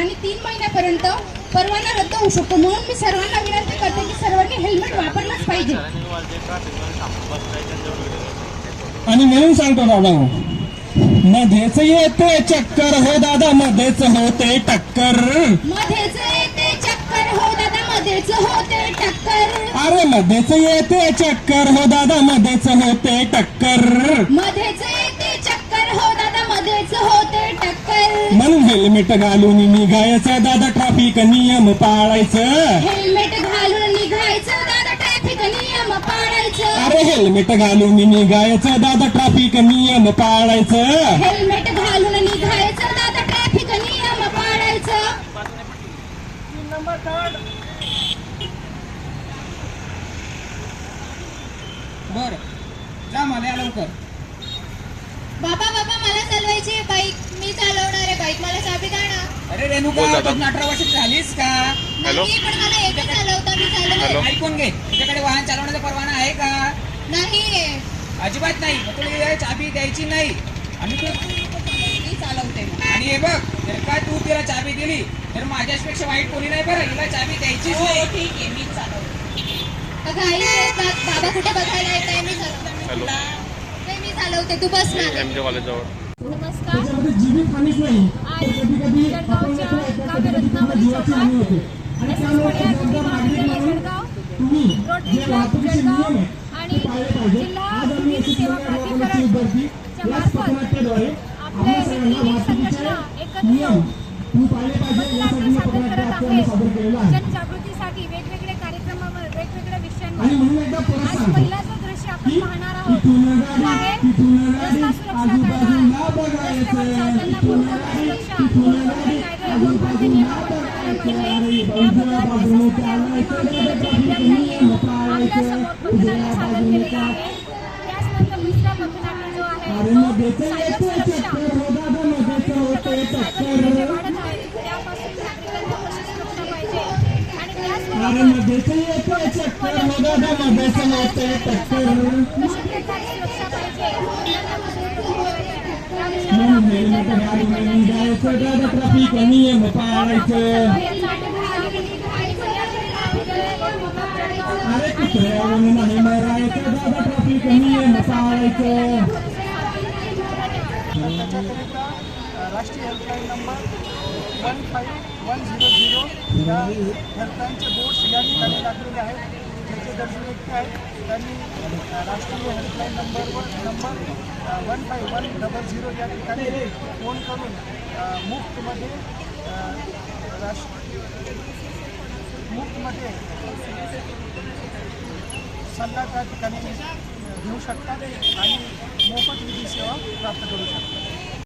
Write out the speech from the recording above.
आणि तीन महिन्यापर्यंत परवाना रद्द होऊ शकतो. म्हणून मी सर्वांना विनंती करते की सर्वांनी हेल्मेट वापरलंच पाहिजे. आणि म्हणून सांगतो दादा मध्येच येते चक्कर हो दादा मध्येच होते टक्कर. मध्येच येते चक्कर हो दादा मध्येच होते टक्कर. अरे मध्येच येते चक्कर हो दादा मध्येच होते टक्कर. मध्येच हेल्मेट घालून निघायचं. दादा ट्रॅफिक नियम पाळायचं. हेल्मेट घालून निघायचं. दादा ट्रॅफिक नियम पाळायचं. अरे हेल्मेट घालून निघायचं. दादा ट्रॅफिक नियम पाळायचं. हेल्मेट घालून निघायचं. दादा ट्रॅफिक नियम पाळायचं. बर. जा मला लवकर. बाबा बाबा मला चालवायची आहे बाईक. मी चालवणार आहे बाईक. मला चाबी द्या ना. अरे रेणुका बोल दादा. तू अठरा वर्षाची झालीस का? हॅलो? नाही पण मला येते चालवता मी? चालवणार ऐकून घे. तुझ्याकडे वाहन चालवण्याचा परवाना आहे का? नाही. अजिबात नाही. मग तुला ही चाबी द्यायची नाही. आणि तू मी चालवते. आणि हे बघ जर का तू तिला चाबी दिली तर माझ्यापेक्षा वाईट कोणी नाही बरं. हिला चाबी द्यायचीच नाही. ठीक आहे. मी चालवते. बा- बाबा कुठे बघायला येत आहे मी चालवते. हॅलो? चालवते तू बस एम कॉलेजजवळ. नमस्कार. आज जळगावच्या एस एस महाविद्यालय जळगाव रोटरी क्लब जळगाव आणि जिल्हा सेवा मार्फत आपले संघटना एकत्र येऊन मी सादर करत आहे. जनजागृतीसाठी वेगवेगळे कार्यक्रमावर वेगवेगळ्या आणि विषयांवर आज सांगतो आहे. रस्ता सुरक्षा कायदा रस्त्यावर चालताना आजूबाजूला कोणकोणते अरे नियम मग पाळले देते पाहिजे येते चक्कर हो अरे मग देते येते चक्कर हो दादा मध्येच होते टक्कर म्हणून हेल्मेट घालून निघायचं दादा ट्रॅफिक नियम पाळायचं अरे कुत्र्यावरून नाही मारायचं दादा ट्रॅफिक नियम पाळायचं त्याच्याकरिता अ, राष्ट्रीय helpline number one five one zero zero या हेल्पलाईनचे बोर्ड्स या ठिकाणी लागलेले आहेत. जे जे गरजू व्यक्ती आहेत. त्यांनी राष्ट्रीय हेल्पलाईन नंबरवर number one five one double zero या ठिकाणी फोन करून मुफ्तमध्ये राष्ट्र मुफ्तमध्ये सल्ला त्या ठिकाणी घेऊ शकतात आणि मोफत विधी सेवा प्राप्त करू शकतात.